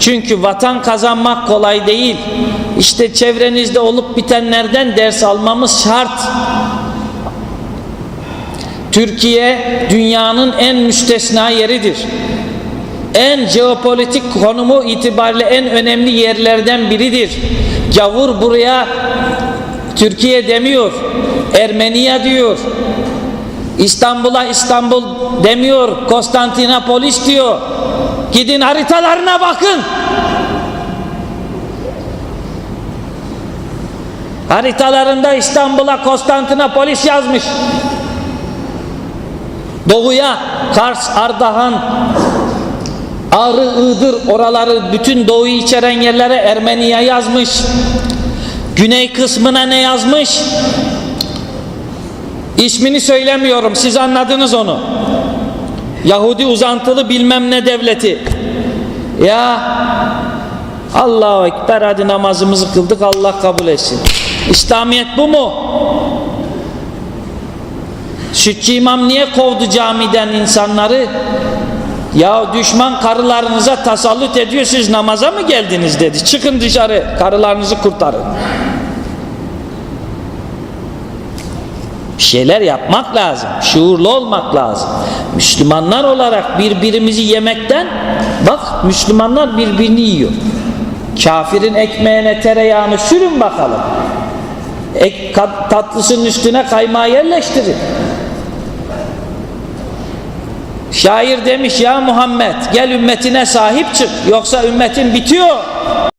Çünkü vatan kazanmak kolay değil. İşte çevrenizde olup bitenlerden ders almamız şart. Türkiye dünyanın en müstesna yeridir. En jeopolitik konumu itibariyle en önemli yerlerden biridir. Gavur buraya Türkiye demiyor, Ermeniya diyor. İstanbul'a İstanbul demiyor, Konstantinopolis diyor. Gidin haritalarına bakın. Haritalarında İstanbul'a Konstantinopolis yazmış. Doğuya Kars, Ardahan, Ağrı, Iğdır oraları bütün doğuyu içeren yerlere Ermeniya yazmış. Güney kısmına ne yazmış? İsmini söylemiyorum siz anladınız onu. Yahudi uzantılı bilmem ne devleti. Ya Allahu Ekber hadi namazımızı kıldık Allah kabul etsin. İslamiyet bu mu? Sütçü imam niye kovdu camiden insanları? Ya düşman karılarınıza tasallut ediyor siz namaza mı geldiniz dedi. Çıkın dışarı karılarınızı kurtarın. Bir şeyler yapmak lazım. Şuurlu olmak lazım. Müslümanlar olarak birbirimizi yemekten bak Müslümanlar birbirini yiyor. Kafirin ekmeğine tereyağını sürün bakalım. Ek, kat- tatlısının üstüne kaymağı yerleştirin. Şair demiş ya Muhammed gel ümmetine sahip çık yoksa ümmetin bitiyor.